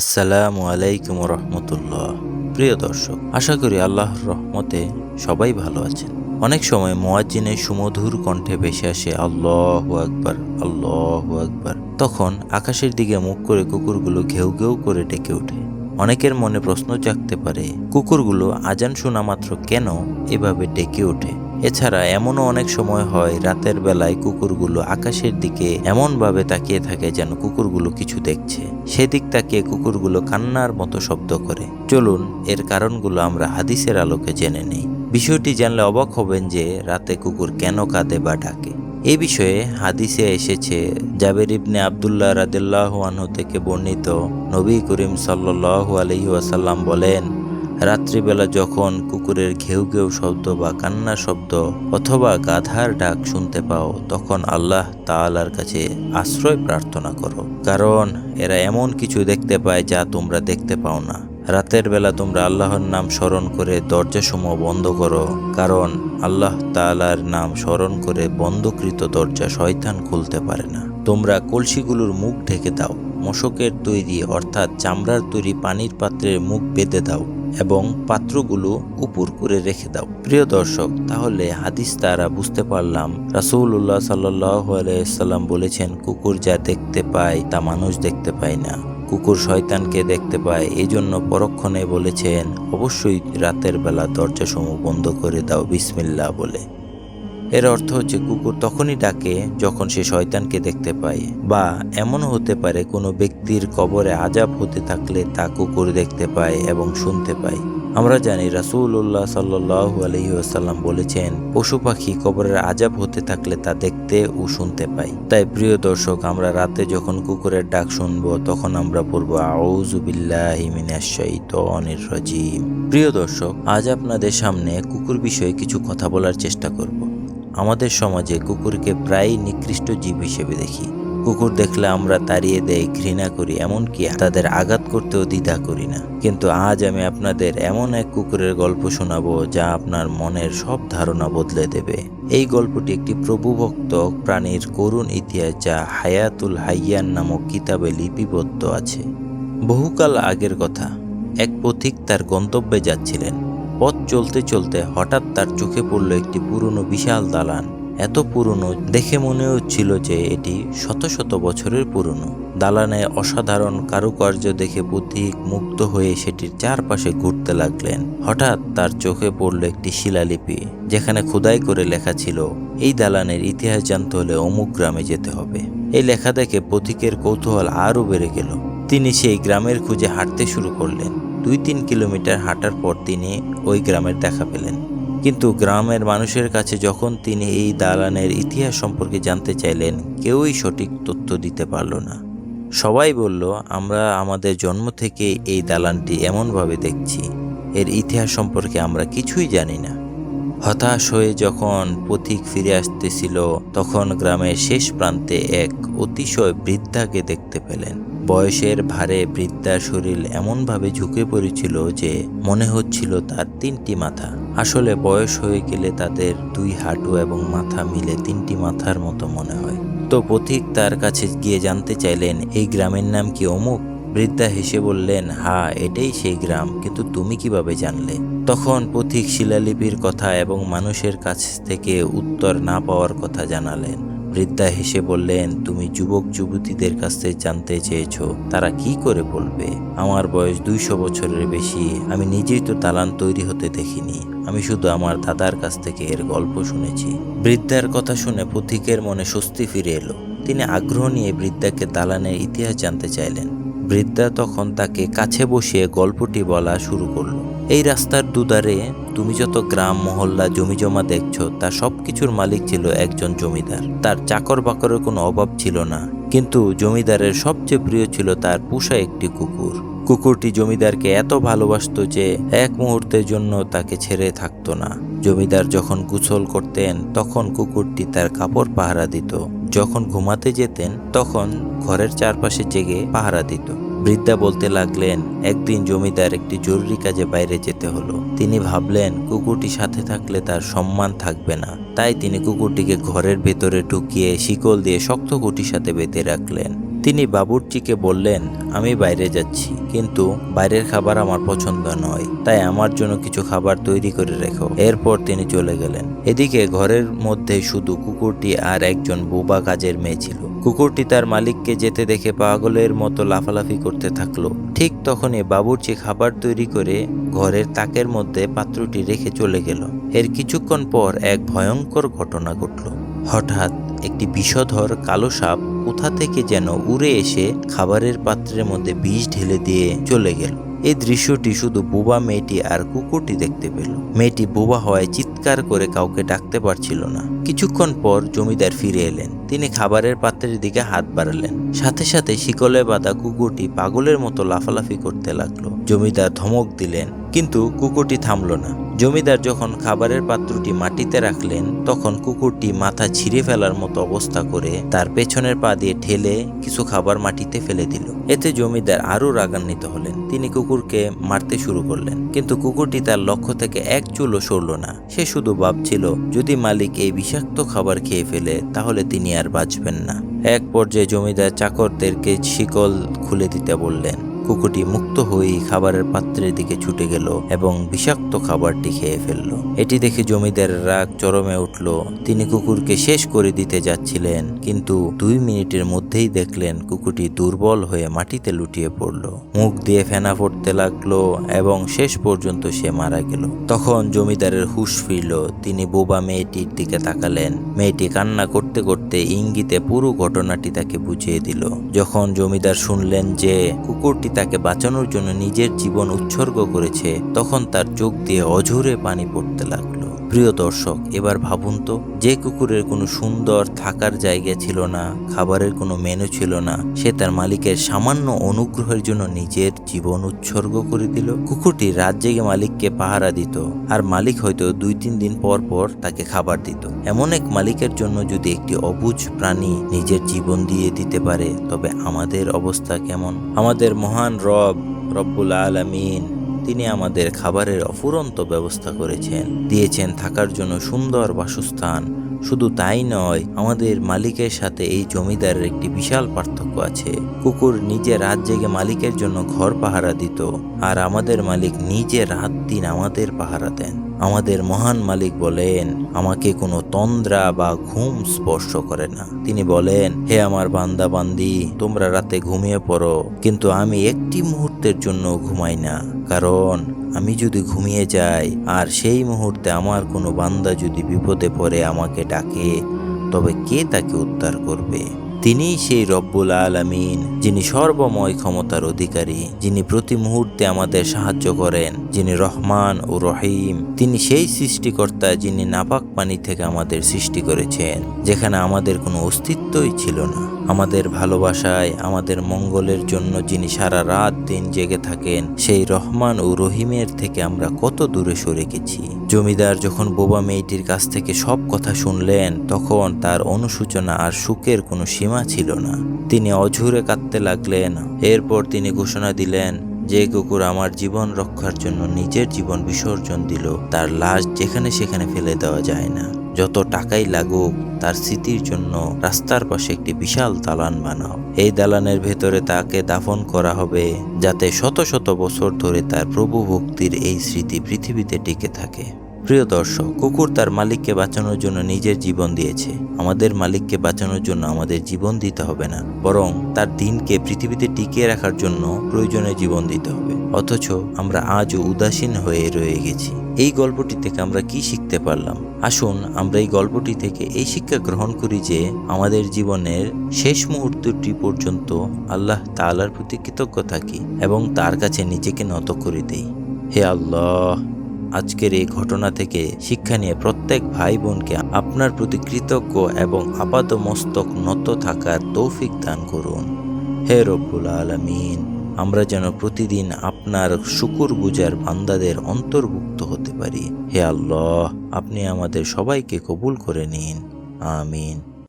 আসসালামু আলাইকুম রহমতুল্লাহ প্রিয় দর্শক, আশা করি আল্লাহর রহমতে সবাই ভালো আছেন। অনেক সময় মোয়াজ্জিনের সুমধুর কণ্ঠে ভেসে আসে, আল্লাহ আকবার আল্লাহ আকবার। তখন আকাশের দিকে মুখ করে কুকুরগুলো ঘেউ ঘেউ করে ডেকে ওঠে। অনেকের মনে প্রশ্ন জাগতে পারে, কুকুরগুলো আজান শোনা মাত্র কেন এভাবে ডেকে ওঠে? এছাড়া এমনও অনেক সময় হয় রাতের বেলায় কুকুরগুলো আকাশের দিকে এমনভাবে তাকিয়ে থাকে যেন কুকুরগুলো কিছু দেখছে। সেদিক তাকিয়ে কুকুরগুলো কান্নার মতো শব্দ করে। চলুন, এর কারণগুলো আমরা হাদিসের আলোকে জেনে নেই। বিষয়টি জানলে অবাক হবেন যে রাতে কুকুর কেন কাঁদে বা ডাকে। এ বিষয়ে হাদিসে এসেছে, জাবের ইবনে আবদুল্লাহ রাদিল্লাহ আনহু থেকে বর্ণিত নবী করিম সাল্লাহ আলহি ওয়াসাল্লাম বলেন রাত্রিবেলা যখন কুকুরের ঘেউ ঘেউ শব্দ বা কান্না শব্দ অথবা গাধার ডাক শুনতে পাও, তখন আল্লাহ তাআলার কাছে আশ্রয় প্রার্থনা করো। কারণ এরা এমন কিছু দেখতে পায় যা তোমরা দেখতে পাও না। রাতের বেলা তোমরা আল্লাহর নাম স্মরণ করে দরজাসমূহ বন্ধ করো। কারণ আল্লাহ তাআলার নাম স্মরণ করে বন্ধকৃত দরজা শয়তান খুলতে পারে না। তোমরা কলসিগুলোর মুখ ঢেকে দাও, মশকের তৈরি অর্থাৎ চামড়ার তৈরি পানির পাত্রের মুখ বেঁধে দাও। এবং পাত্রগুলো উপর করে রেখে দাও। প্রিয় দর্শক, তাহলে হাদিস তারা বুঝতে পারলাম, রাসূলুল্লাহ সাল্লাহ আলাইসাল্লাম বলেছেন, কুকুর যা দেখতে পায়, তা মানুষ দেখতে পায় না। কুকুর শয়তানকে দেখতে পায়। এই জন্য পরক্ষণে বলেছেন, অবশ্যই রাতের বেলা দরজাসমূহ বন্ধ করে দাও। বিসমিল্লা বলে। এর অর্থ হচ্ছে কুকুর তখনই ডাকে যখন সে শয়তানকে দেখতে পায় বা এমনও হতে পারে কোনো ব্যক্তির কবরে আজাব হতে থাকলে তা কুকুর দেখতে পায় এবং শুনতে পায়। আমরা জানি রাসূলুল্লাহ সাল্লু আলহি আসাল্লাম বলেছেন, পশু পাখি কবরের আজাব হতে থাকলে তা দেখতে ও শুনতে পাই তাই প্রিয় দর্শক, আমরা রাতে যখন কুকুরের ডাক শুনব, তখন আমরা পড়ব রাজিম। প্রিয় দর্শক, আজ আপনাদের সামনে কুকুর বিষয়ে কিছু কথা বলার চেষ্টা করব। আমাদের সমাজে কুকুরকে প্রায় নিকৃষ্ট জীব হিসেবে দেখি। কুকুর দেখলে আমরা তাড়িয়ে দেয় ঘৃণা করি, এমনকি তাদের আঘাত করতেও দ্বিধা করি না। কিন্তু আজ আমি আপনাদের এমন এক কুকুরের গল্প শোনাবো যা আপনার মনের সব ধারণা বদলে দেবে। এই গল্পটি একটি প্রভুভক্ত প্রাণীর করুণ ইতিহাস যা হায়াতুল হাইয়ান নামক কিতাবে লিপিবদ্ধ আছে। বহুকাল আগের কথা, এক পথিক তার গন্তব্যে যাচ্ছিলেন। পথ চলতে চলতে হঠাৎ তার চোখে পড়ল একটি পুরনো বিশাল দালান। এত পুরনো দেখে মনে হচ্ছিল যে এটি শত শত বছরের পুরনো। দালানে অসাধারণ কারুকার্য দেখে পথিক মুক্ত হয়ে সেটির চারপাশে ঘুরতে লাগলেন। হঠাৎ তার চোখে পড়ল একটি শিলালিপি, যেখানে খোদাই করে লেখা ছিল, এই দালানের ইতিহাস জানতে হলে অমুক গ্রামে যেতে হবে। এই লেখা দেখে পথিকের কৌতূহল আরও বেড়ে গেল। তিনি সেই গ্রামের খুঁজে হাঁটতে শুরু করলেন। দুই তিন কিলোমিটার হাঁটার পর তিনি ওই গ্রামের দেখা পেলেন। কিন্তু গ্রামের মানুষের কাছে যখন তিনি এই দালানের ইতিহাস সম্পর্কে জানতে চাইলেন, কেউই সঠিক তথ্য দিতে পারল না। সবাই বলল, আমরা আমাদের জন্ম থেকে এই দালানটি এমনভাবে দেখছি। এর ইতিহাস সম্পর্কে আমরা কিছুই জানি না। হতাশ হয়ে যখন পথিক ফিরে আসতেছিল, তখন গ্রামের শেষ প্রান্তে এক অতিশয় বৃদ্ধাকে দেখতে পেলেন। বয়সের ভারে বৃদ্ধার শরীর এমনভাবে ঝুঁকে পড়েছিল যে মনে হচ্ছিল তার তিনটি মাথা। আসলে বয়স হয়ে গেলে তাদের দুই হাঁটু এবং মাথা মিলে তিনটি মাথার মতো মনে হয়। তো পথিক তার কাছে গিয়ে জানতে চাইলেন, এই গ্রামের নাম কি অমুক? বৃদ্ধা হেসে বললেন হা এটাই সেই গ্রাম, কিন্তু তুমি কীভাবে জানলে? তখন পথিক শিলালিপির কথা এবং মানুষের কাছ থেকে উত্তর না পাওয়ার কথা জানালেন। বৃদ্ধা হেসে বললেন, তুমি যুবক যুবতীদের কাছ জানতে চেয়েছ, তারা কি করে বলবে? আমার বয়স দুইশো বছরের বেশি, আমি নিজেই তো দালান তৈরি হতে দেখিনি, আমি শুধু আমার দাদার কাছ থেকে এর গল্প শুনেছি। বৃদ্ধার কথা শুনে পথিকের মনে স্বস্তি ফিরে এলো। তিনি আগ্রহ নিয়ে বৃদ্ধাকে দালানের ইতিহাস জানতে চাইলেন। বৃদ্ধা তখন তাকে কাছে বসিয়ে গল্পটি বলা শুরু করল। এই রাস্তার দুধারে তুমি যত গ্রাম, মহল্লা জমি জমা দেখছ, তা সব কিছুর মালিক ছিল একজন জমিদার। তার চাকর বাকরের কোনো অভাব ছিল না, কিন্তু জমিদারের সবচেয়ে প্রিয় ছিল তার পোষা একটি কুকুর। কুকুরটি জমিদারকে এত ভালোবাসতো যে এক মুহূর্তের জন্য তাকে ছেড়ে থাকতো না। জমিদার যখন গোসল করতেন, তখন কুকুরটি তার কাপড় পাহারা দিত। যখন ঘুমাতে যেতেন, তখন ঘরের চারপাশে জেগে পাহারা দিত। বৃদ্ধা বলতে লাগলেন, একদিন জমিদার একটি জরুরি কাজে বাইরে যেতে হলো। তিনি ভাবলেন, কুকুরটি সাথে থাকলে তার সম্মান থাকবে না। তাই তিনি কুকুরটিকে ঘরের ভেতরে ঢুকিয়ে শিকল দিয়ে শক্ত কুটির সাথে বেঁধে রাখলেন। তিনি বাবুর্চিকে বললেন, আমি বাইরে যাচ্ছি, কিন্তু বাইরের খাবার আমার পছন্দ নয়, তাই আমার জন্য কিছু খাবার তৈরি করে রেখো। এরপর তিনি চলে গেলেন। এদিকে ঘরের মধ্যে শুধু কুকুরটি আর একজন বোবা কাজের মেয়ে ছিল। কুকুরটি তার মালিককে যেতে দেখে পাগলের মতো লাফালাফি করতে থাকল। ঠিক তখনই বাবুর্চি খাবার তৈরি করে ঘরের তাকের মধ্যে পাত্রটি রেখে চলে গেল। এর কিছুক্ষণ পর এক ভয়ঙ্কর ঘটনা ঘটল। হঠাৎ একটি বিষধর কালো সাপ কোথা থেকে যেন উড়ে এসে খাবারের পাত্রের মধ্যে বিষ ঢেলে দিয়ে চলে গেল। এই দৃশ্যটি শুধু বোবা মেয়েটি আর কুকুরটি দেখতে পেল। মেয়েটি বোবা হওয়ায় চিৎকার করে কাউকে ডাকতে পারছিল না। কিছুক্ষণ পর জমিদার ফিরে এলেন। তিনি খাবারের পাত্রের দিকে হাত বাড়ালেন। সাথে সাথে শিকলে বাঁধা কুকুরটি পাগলের মতো লাফালাফি করতে লাগল। জমিদার ধমক দিলেন কিন্তু কুকুরটি থামল না। জমিদার যখন খাবারের পাত্রটি মাটিতে রাখলেন, তখন কুকুরটি মাথা ছিঁড়ে ফেলার মতো অবস্থা করে তার পেছনের পা দিয়ে ঠেলে কিছু খাবার মাটিতে ফেলে দিল। এতে জমিদার আরও রাগান্বিত হলেন। তিনি কুকুরকে মারতে শুরু করলেন, কিন্তু কুকুরটি তার লক্ষ্য থেকে এক চুলও সরল না। সে শুধু ভাবছিল, যদি মালিক এই বিষাক্ত খাবার খেয়ে ফেলে, তাহলে তিনি আর বাঁচবেন না। এক পর্যায়ে জমিদার চাকরদেরকে শিকল খুলে দিতে বললেন। কুকুরটি মুক্ত হয়েই খাবারের পাত্রের দিকে ছুটে গেল এবং বিষাক্ত খাবারটি খেয়ে ফেলল। এটি দেখে জমিদারের রাগ চরমে উঠল। তিনি কুকুরকে শেষ করে দিতে যাচ্ছিলেন, কিন্তু দুই মিনিটের মধ্যেই দেখলেন কুকুরটি দুর্বল হয়ে মাটিতে লুটিয়ে পড়ল। মুখ দিয়ে ফেনা পড়তে লাগল এবং শেষ পর্যন্ত সে মারা গেল। তখন জমিদারের হুশ ফিরল। তিনি বোবা মেয়েটির দিকে তাকালেন। মেয়েটি কান্না করতে করতে ইঙ্গিতে পুরো ঘটনাটি তাকে বুঝিয়ে দিল। যখন জমিদার শুনলেন যে কুকুরটি তাকে বাঁচানোর জন্য নিজের জীবন উৎসর্গ করেছে, তখন তার চোখ দিয়ে অঝোরে পানি পড়তে লাগল। প্রিয় দর্শক, এবার ভাবুন তো, যে কুকুরের কোনো সুন্দর থাকার জায়গা ছিল না, খাবারের কোনো মেনু ছিল না, সে তার মালিকের সামান্য অনুগ্রহের জন্য নিজের জীবন উৎসর্গ করে দিল। কুকুরটি রাত জেগে মালিককে পাহারা দিত, আর মালিক হয়তো দুই তিন দিন পর পর তাকে খাবার দিত। এমন এক মালিকের জন্য যদি একটি অবুঝ প্রাণী নিজের জীবন দিয়ে দিতে পারে, তবে আমাদের অবস্থা কেমন? আমাদের মহান রব, রব্বুল আলামিন তিনি আমাদের খাবারের অফুরন্ত ব্যবস্থা করেছেন। দিয়েছেন থাকার জন্য সুন্দর বাসস্থান। শুধু তাই নয়, আমাদের মালিকের সাথে এই জমিদারের একটি বিশাল পার্থক্য আছে। কুকুর নিজে রাত জেগে মালিকের জন্য ঘর পাহারা দিত, আর আমাদের মালিক নিজে রাত দিন আমাদের পাহারা দেন। আমাদের মহান মালিক বলেন, আমাকে কোনো তন্দ্রা বা ঘুম স্পর্শ করে না। তিনি বলেন, হে আমার বান্দা বান্দি তোমরা রাতে ঘুমিয়ে পড়ো, কিন্তু আমি একটি মুহূর্তের জন্য ঘুমাই না। কারণ আমি যদি ঘুমিয়ে যাই, আর সেই মুহূর্তে আমার কোনো বান্দা যদি বিপদে পড়ে আমাকে ডাকে, তবে কে তাকে উদ্ধার করবে? তিনিই সেই রব্বুল আলামিন, যিনি সর্বময় ক্ষমতার অধিকারী, যিনি প্রতি মুহূর্তে আমাদের সাহায্য করেন, যিনি রহমান ও রহিম। তিনি সেই সৃষ্টিকর্তা যিনি নাপাক পানি থেকে আমাদের সৃষ্টি করেছেন, যেখানে আমাদের কোনো অস্তিত্বই ছিল না। আমাদের ভালোবাসায়, আমাদের মঙ্গলের জন্য যিনি সারা রাত দিন জেগে থাকেন, সেই রহমান ও রহিমের থেকে আমরা কত দূরে সরে গেছি। জমিদার যখন বোবা মেয়েটির কাছ থেকে সব কথা শুনলেন, তখন তার অনুশোচনা আর সুখের কোনো সীমা ছিল না। তিনি অঝুরে কাঁদতে লাগলেন। এরপর তিনি ঘোষণা দিলেন, যে কুকুর আমার জীবন রক্ষার জন্য নিজের জীবন বিসর্জন দিল, তার লাশ যেখানে সেখানে ফেলে দেওয়া যায় না। যত টাকাই লাগুক, তার স্মৃতির জন্য রাস্তার পাশে একটি বিশাল দালান বানাও। এই দালানের ভেতরে তাকে দাফন করা হবে যাতে শত শত বছর ধরে তার প্রভু ভক্তির এই স্মৃতি পৃথিবীতে টিকে থাকে। প্রিয় দর্শক, কুকুর তার মালিককে বাঁচানোর জন্য নিজের জীবন দিয়েছে। আমাদের মালিককে বাঁচানোর জন্য আমাদের জীবন দিতে হবে না, বরং তার দিনকে পৃথিবীতে টিকিয়ে রাখার জন্য প্রয়োজনে জীবন দিতে হবে। অথচ আমরা আজও উদাসীন হয়ে রয়ে গেছি। এই গল্পটি থেকে আমরা কি শিখতে পারলাম? আসুন আমরা এই গল্পটি থেকে এই শিক্ষা গ্রহণ করি যে আমাদের জীবনের শেষ মুহূর্তটি পর্যন্ত আল্লাহ তাআলার প্রতি কৃতজ্ঞ থাকি এবং তার কাছে নিজেকে নত করে দেই। হে আল্লাহ! আজকের এই ঘটনা থেকে শিক্ষা নিয়ে প্রত্যেক ভাই বোনকে আপনার প্রতি কৃতজ্ঞ এবং আপাত মস্তক নত থাকার তৌফিক দান করুন। হে রব্বুল আলমিন, আমরা যেন প্রতিদিন আপনার শুকুর গুজার বান্দাদের অন্তর্ভুক্ত হতে পারি। হে আল্লাহ, আপনি আমাদের সবাইকে কবুল করে নিন। আমিন।